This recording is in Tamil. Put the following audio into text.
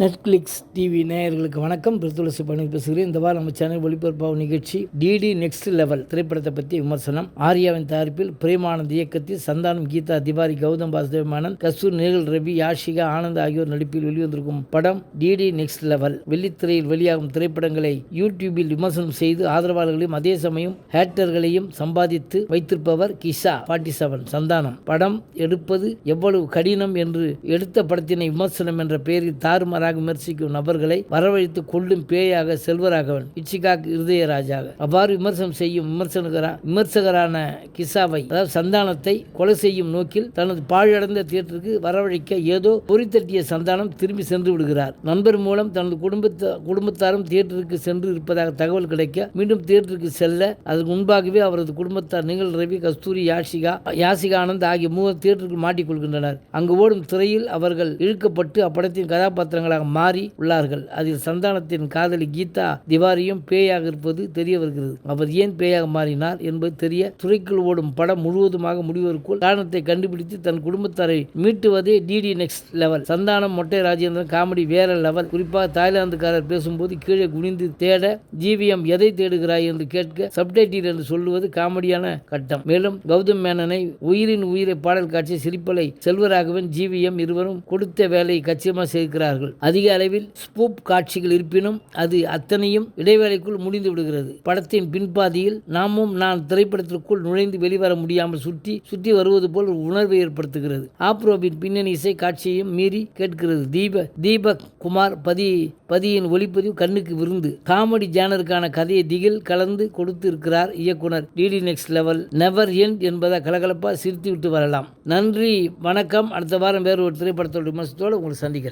நெட்ஃப்ளிக்ஸ் டிவி நேயர்களுக்கு வணக்கம். பிரதுளசி பண்ணி பேசுகிறேன். இந்த வாரம் நம்ம சேனல் ஒளிபரப்பாகும் நிகழ்ச்சி டிடி நெக்ஸ்ட் லெவல் திரைப்படத்தை பற்றி விமர்சனம். ஆர்யாவின் தயாரிப்பில் பிரேமானந்த் இயக்கத்தில் சந்தானம் கீதா திவாரி கௌதம் வாசுதேவ் கஸ்தூர் நேகல் ரவி யாஷிகா ஆனந்த் ஆகியோர் நடிப்பில் வெளிவந்திருக்கும் படம் டிடி நெக்ஸ்ட் லெவல் வெள்ளித்திரையில் வெளியாகும் திரைப்படங்களை யூடியூபில் விமர்சனம் செய்து ஆதரவாளர்களையும் அதே சமயம் ஹேட்டர்களையும் சம்பாதித்து வைத்திருப்பவர் கிஷா ஃபார்ட்டி செவன் சந்தானம். படம் எடுப்பது எவ்வளவு கடினம் என்று எடுத்த படத்தினை விமர்சனம் என்ற பெயரில் தாறுமாறாக விமர்சிக்கும் நபர்களை வரவழைத்து கொள்ளும் பேயாக செல்வராகவன் இச்சிகாக் இருதயராஜாக. அவ்வாறு விமர்சனம் செய்யும் விமர்சனகரா விமர்சகரான கிசாவை அதாவது சந்தானத்தை கொலை செய்யும் நோக்கில் தனது பாழடைந்த தியேட்டருக்கு வரவழைக்க ஏதோ பொறித்தட்டிய சந்தானம் திரும்பி சென்று விடுகிறார். நண்பர் மூலம் தனது குடும்பத்த குடும்பத்தாரும் தியேட்டருக்கு சென்று இருப்பதாக தகவல் கிடைக்க மீண்டும் தியேட்டருக்கு செல்ல அதற்கு முன்பாகவே அவரது குடும்பத்தார் நிகழ் ரவி கஸ்தூரி யாஷிகா யாசிகா ஆனந்த் ஆகிய மூவர் தியேட்டருக்கு மாட்டிக்கொள்கின்றனர். அங்கு ஓடும் திரையில் அவர்கள் இழுக்கப்பட்டு அப்படத்தின் கதாபாத்திரங்களாக மாறி உள்ளார்கள். அதில் சந்தானத்தின் காதலி கீதா திவாரியும் பேயாக இருப்பது தெரிய வருகிறது. அவர் ஏன் பேயாக மாறினார் என்பது தெரிய துறைக்குள் ஓடும் படம் முழுவதுமாக முடிவதற்குள் காரணத்தை கண்டுபிடித்து தன் குடும்பத்தாரை மீட்டுவதே DD next level Santhanam Mottai Rajendran comedy வேற லெவல் குறிப்பாக தாய்லாந்துக்காரர் பேசும்போது கீழே குனிந்து தேட ஜிவிஎம் எதை தேடுகிறாய் என்று கேட்க சப்டைட்டில் என்று சொல்லுவது காமெடியான கட்டம். மேலும் கௌதம் மேனனை உயிரின் உயிரை பாடல் காட்சி சிரிப்பலை செல்வராகவன் ஜிவிஎம் இருவரும் கொடுத்த வேலையை கச்சியமாக சேர்க்கிறார்கள் அதிக அளவில் ஸ்பூப் காட்சிகள் இருப்பினும் அது அத்தனையும் இடைவேளைக்குள் முடிந்து விடுகிறது. படத்தின் பின்பாதியில் நாமும் நான் திரைப்படத்திற்குள் நுழைந்து வெளிவர முடியாமல் சுற்றி சுற்றி வருவது போல் ஒரு உணர்வை ஏற்படுத்துகிறது. ஆப்ரோவின் பின்னணி இசை காட்சியையும் மீறி கேட்கிறது. தீப தீபக் குமார் பதி பதியின் ஒளிப்பதிவு கண்ணுக்கு விருந்து. காமெடி ஜானருக்கான கதையை திகில் கலந்து கொடுத்து இருக்கிறார் இயக்குனர். DD next level. Never end என்பதை கலகலப்பாக சிரித்து விட்டு வரலாம். நன்றி வணக்கம். அடுத்த வாரம் வேறு ஒரு திரைப்படத்தோட விமர்சனத்தோடு உங்களை சந்திக்கிறேன்.